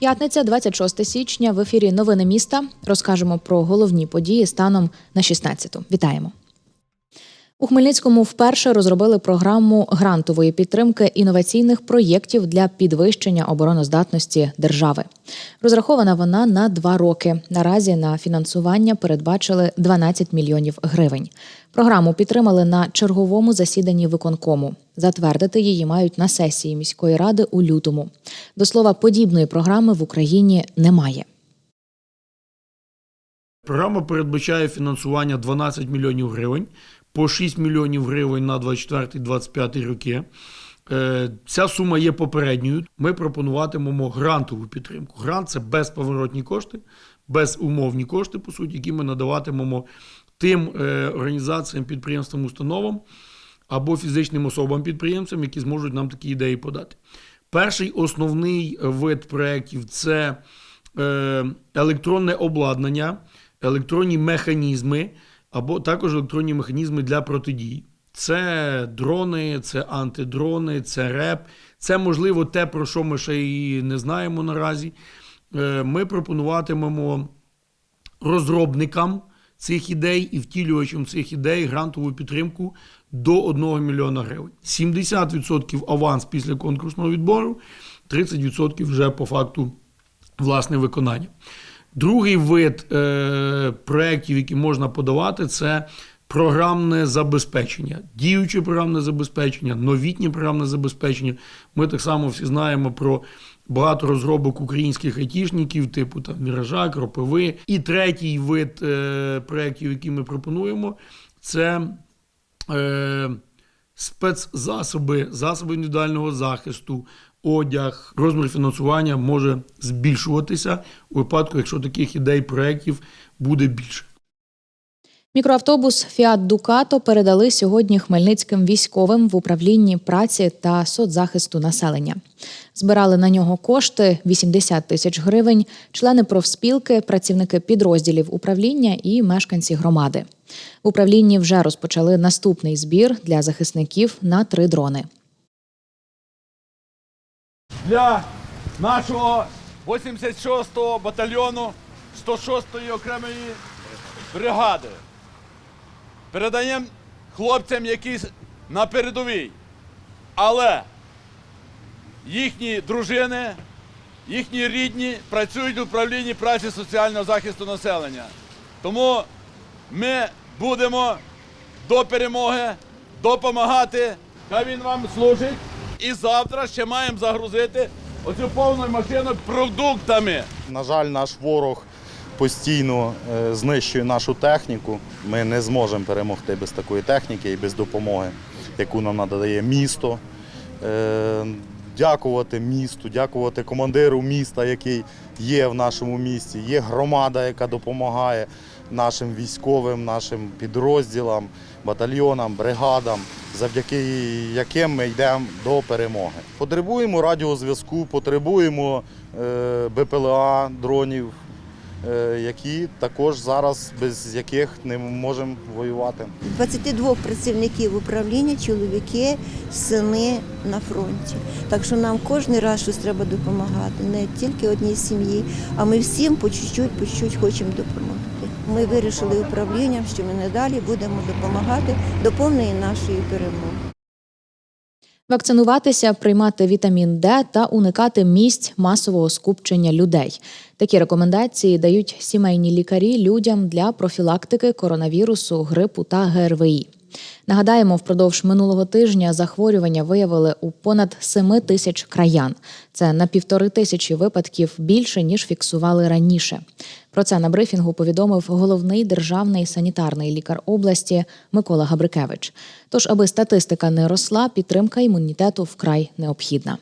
П'ятниця, 26 січня. В ефірі Новини міста. Розкажемо про головні події станом на 16-ту. Вітаємо. У Хмельницькому вперше розробили програму грантової підтримки інноваційних проєктів для підвищення обороноздатності держави. Розрахована вона на два роки. Наразі на фінансування передбачили 12 мільйонів гривень. Програму підтримали на черговому засіданні виконкому. Затвердити її мають на сесії міської ради у лютому. До слова, подібної програми в Україні немає. Програма передбачає фінансування 12 мільйонів гривень по 6 мільйонів гривень на 24-25 роки. Е, Ця сума є попередньою. Ми пропонуватимемо грантову підтримку. Грант це безповоротні кошти, безумовні кошти, по суті, які ми надаватимемо тим е, організаціям, підприємствам, установам або фізичним особам-підприємцям, які зможуть нам такі ідеї подати. Перший основний вид проєктів це е, електронне обладнання, електронні механізми або також електронні механізми для протидії. Це дрони, це антидрони, це РЕП. Це можливо те, про що ми ще і не знаємо наразі. Е, Ми пропонуватимемо розробникам цих ідей і втілювачам цих ідей грантову підтримку до 1 мільйона гривень. 70% аванс після конкурсного відбору, 30% вже по факту власне виконання. Другий вид е, проєктів, які можна подавати, це програмне забезпечення, діюче програмне забезпечення, новітнє програмне забезпечення. Ми так само всі знаємо про багато розробок українських айтішників, типу там Міража, Кропиви. І третій вид е, проєктів, які ми пропонуємо, це е, спецзасоби, засоби індивідуального захисту, одяг, розмір фінансування може збільшуватися у випадку, якщо таких ідей проєктів буде більше. Мікроавтобус Фіат Дукато передали сьогодні хмельницьким військовим в управлінні праці та соцзахисту населення. Збирали на нього кошти 80 тисяч гривень, члени профспілки, працівники підрозділів управління і мешканці громади. В управлінні вже розпочали наступний збір для захисників на три дрони. Для нашого 86-го батальйону 106-ї окремої бригади. Передаємо хлопцям, які на передовій. Але їхні дружини, їхні рідні працюють в управлінні праці соціального захисту населення. Тому ми будемо до перемоги допомагати. Хай він вам служить. І завтра ще маємо загрузити оцю повну машину продуктами. На жаль, наш ворог постійно е, знищує нашу техніку. Ми не зможемо перемогти без такої техніки і без допомоги, яку нам надає місто. Е, Дякувати місту, дякувати командиру міста, який є в нашому місті. Є громада, яка допомагає нашим військовим, нашим підрозділам, батальйонам, бригадам, завдяки яким ми йдемо до перемоги. Потребуємо радіозв'язку, потребуємо е, БПЛА дронів, е, які також зараз без яких не можемо воювати. 22 працівників управління, чоловіки, сини на фронті. Так що нам кожен раз щось треба допомагати, не тільки одній сім'ї, а ми всім по чуть-чуть, по чуть-чуть хочемо допомогти. Ми вирішили управлінням, що ми надалі будемо допомагати до повної нашої перемоги. Вакцинуватися, приймати вітамін Д та уникати місць масового скупчення людей. Такі рекомендації дають сімейні лікарі людям для профілактики коронавірусу, грипу та ГРВІ. Нагадаємо, впродовж минулого тижня захворювання виявили у понад 7 тисяч краян. Це на півтори тисячі випадків більше ніж фіксували раніше. Про це на брифінгу повідомив головний державний санітарний лікар області Микола Габрикевич. Тож, аби статистика не росла, підтримка імунітету вкрай необхідна.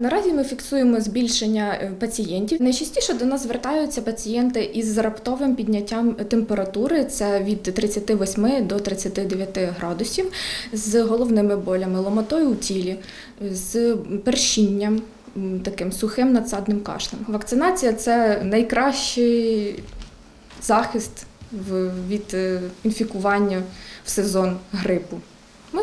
Наразі ми фіксуємо збільшення е, пацієнтів. Найчастіше до нас звертаються пацієнти із раптовим підняттям температури, це від 38 до 39 градусів, з головними болями, ломотою у тілі, з першінням. Таким сухим надсадним кашлем. Вакцинація це найкращий захист від е, інфікування в сезон грипу. Ми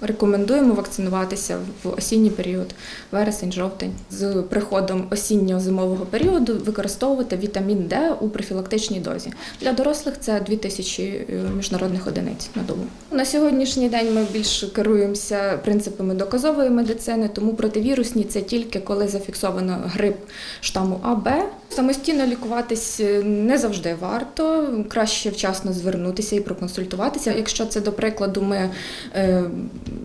рекомендуємо вакцинуватися в осінній період, вересень-жовтень. З приходом осінньо-зимового періоду використовувати вітамін Д у профілактичній дозі. Для дорослих це 2000 е, міжнародних одиниць на добу. На сьогоднішній день ми більш керуємося принципами доказової медицини, тому противірусні це тільки коли зафіксовано грип штаму АБ. Самостійно лікуватись е, не завжди варто. Краще вчасно звернутися і проконсультуватися. Якщо це, до прикладу, ми е,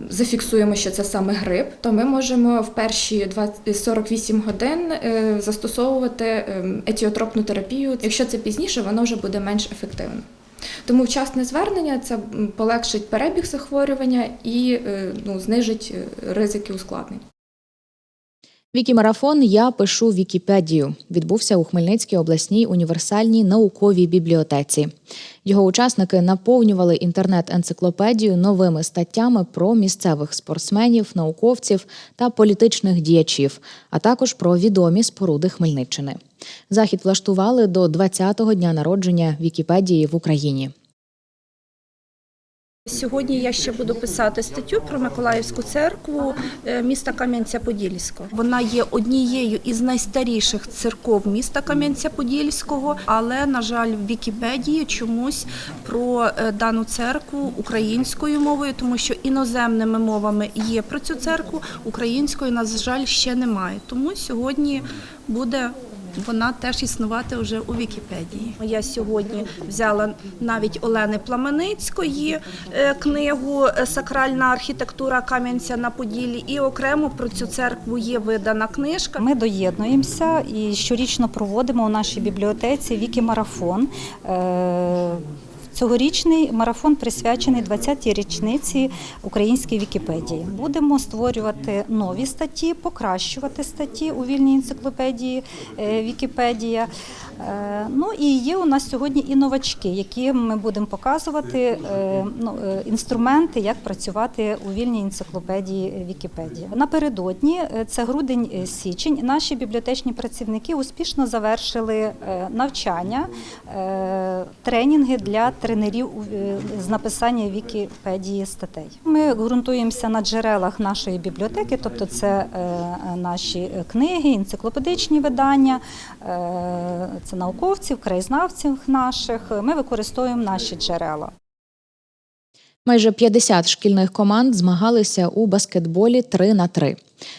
зафіксуємо, що це саме грип, то ми можемо в перші 20 48 годин е, застосовувати е, етіотропну терапію. Якщо це пізніше, воно вже буде менш ефективно. Тому вчасне звернення це полегшить перебіг захворювання і е, ну, знижить е, ризики ускладнень. Вікімарафон Я пишу Вікіпедію відбувся у Хмельницькій обласній універсальній науковій бібліотеці. Його учасники наповнювали інтернет-енциклопедію новими статтями про місцевих спортсменів, науковців та політичних діячів, а також про відомі споруди Хмельниччини. Захід влаштували до 20-го дня народження Вікіпедії в Україні. Сьогодні я ще буду писати статтю про Миколаївську церкву е, міста Кам'янця-Подільського. Вона є однією із найстаріших церков міста Кам'янця-Подільського, але на жаль, в Вікіпедії чомусь про е, дану церкву українською мовою, тому що іноземними мовами є про цю церкву, українською, на жаль, ще немає. Тому сьогодні буде вона теж існувати вже у Вікіпедії. Я сьогодні взяла навіть Олени Пламеницької е, книгу е, Сакральна архітектура Кам'янця на Поділлі, і окремо про цю церкву є видана книжка. Ми доєднуємося і щорічно проводимо у нашій бібліотеці Вікімарафон. Цьогорічний марафон присвячений 20-й річниці української Вікіпедії. Будемо створювати нові статті, покращувати статті у вільній енциклопедії е, Вікіпедія. Е, Ну і є у нас сьогодні і новачки, які ми будемо показувати е, ну, інструменти, як працювати у вільній енциклопедії Вікіпедія. Напередодні це грудень е, січень. Наші бібліотечні працівники успішно завершили навчання, тренінги для тренерів е, з написання Вікіпедії статей. Ми ґрунтуємося на джерелах нашої бібліотеки, тобто це е, наші книги, енциклопедичні видання, е, це науковців, краєзнавців наших. Ми використовуємо наші джерела. Майже 50 шкільних команд змагалися у баскетболі 3 на 3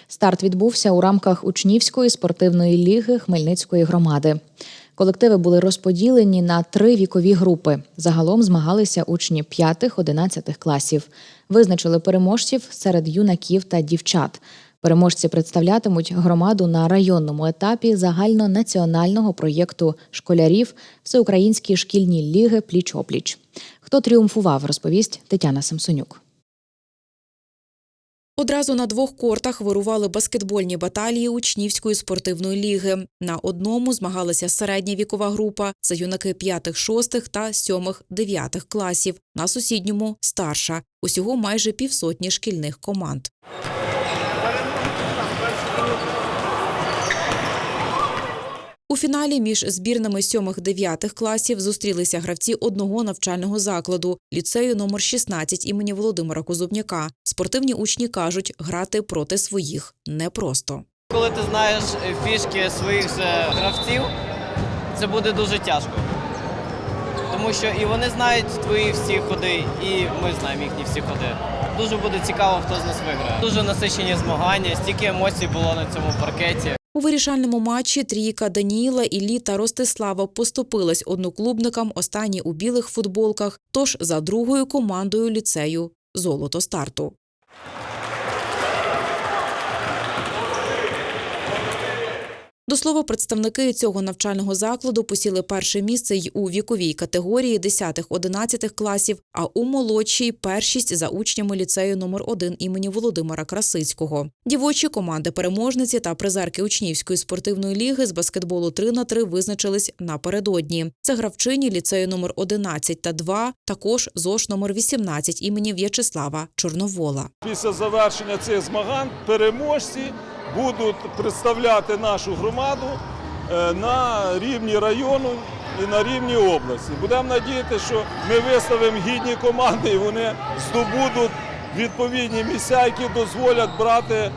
Старт відбувся у рамках учнівської спортивної ліги Хмельницької громади. Колективи були розподілені на три вікові групи. Загалом змагалися учні 5-11 класів. Визначили переможців серед юнаків та дівчат. Переможці представлятимуть громаду на районному етапі загальнонаціонального проєкту школярів Всеукраїнські шкільні ліги пліч-опліч. Хто тріумфував, розповість Тетяна Самсонюк. Одразу на двох кортах вирували баскетбольні баталії учнівської спортивної ліги. На одному змагалася середня вікова група це юнаки 5-6 та 7-9 класів. На сусідньому старша. Усього майже півсотні шкільних команд. У фіналі між збірними 7-9 класів зустрілися гравці одного навчального закладу ліцею номер 16 імені Володимира Козубняка. Спортивні учні кажуть, грати проти своїх непросто. Коли ти знаєш фішки своїх же гравців, це буде дуже тяжко. Тому що і вони знають твої всі ходи, і ми знаємо їхні всі ходи. Дуже буде цікаво, хто з нас виграє. Дуже насичені змагання, стільки емоцій було на цьому паркеті. У вирішальному матчі трійка Даніїла, Іллі та Ростислава поступилась одноклубникам останні у білих футболках, тож за другою командою ліцею золото старту. До слова, представники цього навчального закладу посіли перше місце й у віковій категорії 10-11 класів, а у молодшій першість за учнями ліцею номер 1 імені Володимира Красицького. Дівочі команди переможниці та призерки учнівської спортивної ліги з баскетболу 3 на 3 визначились напередодні. Це гравчині ліцею номер 11 та 2, також ЗОШ номер 18 імені В'ячеслава Чорновола. Після завершення цих змагань переможці будуть представляти нашу громаду е, на рівні району і на рівні області. Будемо надіяти, що ми виставимо гідні команди і вони здобудуть відповідні місця, які дозволять брати е,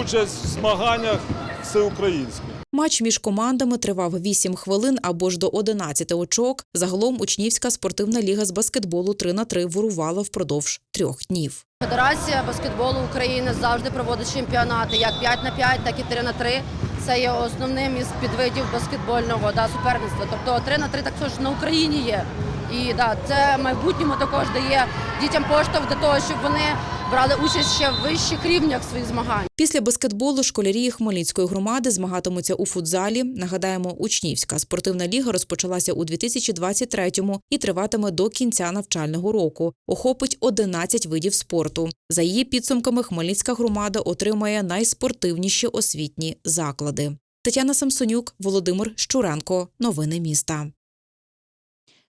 участь в змаганнях всеукраїнських. Матч між командами тривав 8 хвилин або ж до 11 очок. Загалом учнівська спортивна ліга з баскетболу 3 на 3 вирувала впродовж трьох днів. Федерація баскетболу України завжди проводить чемпіонати як 5 на 5, так і 3 на 3. Це є основним із підвидів баскетбольного да, суперництва. Тобто 3 на 3 також на Україні є. І да, це в майбутньому також дає дітям поштовх для того, щоб вони брали участь ще в вищих рівнях своїх змагань. Після баскетболу школярі Хмельницької громади змагатимуться у футзалі. Нагадаємо, учнівська спортивна ліга розпочалася у 2023-му і триватиме до кінця навчального року. Охопить 11 видів спорту. За її підсумками, Хмельницька громада отримає найспортивніші освітні заклади. Тетяна Самсонюк, Володимир Щуренко. Новини міста.